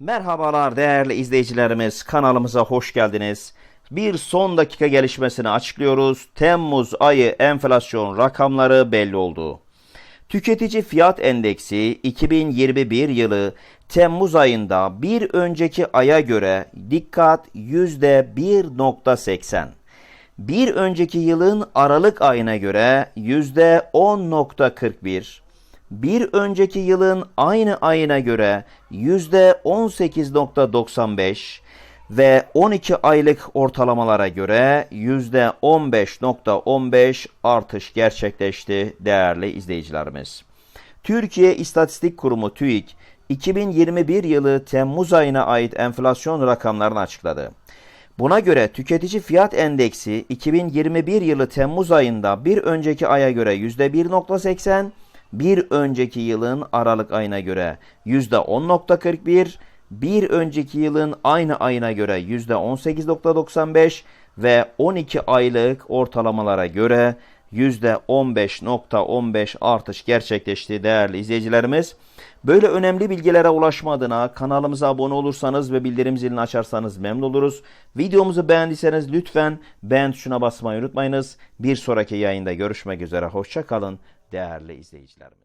Merhabalar değerli izleyicilerimiz kanalımıza hoş geldiniz. Bir son dakika gelişmesini açıklıyoruz. Temmuz ayı enflasyon rakamları belli oldu. Tüketici fiyat endeksi 2021 yılı Temmuz ayında bir önceki aya göre dikkat %1.80. Bir önceki yılın Aralık ayına göre %10.41. Bir önceki yılın aynı ayına göre %18.95 ve 12 aylık ortalamalara göre %15.15 artış gerçekleşti değerli izleyicilerimiz. Türkiye İstatistik Kurumu TÜİK 2021 yılı Temmuz ayına ait enflasyon rakamlarını açıkladı. Buna göre tüketici fiyat endeksi 2021 yılı Temmuz ayında bir önceki aya göre %1.80, bir önceki yılın Aralık ayına göre %10.41, bir önceki yılın aynı ayına göre %18.95 ve 12 aylık ortalamalara göre %15.15 artış gerçekleşti değerli izleyicilerimiz. Böyle önemli bilgilere ulaşma kanalımıza abone olursanız ve bildirim zilini açarsanız memnun oluruz. Videomuzu beğendiyseniz lütfen beğen tuşuna basmayı unutmayınız. Bir sonraki yayında görüşmek üzere. Hoşça kalın değerli izleyicilerimiz.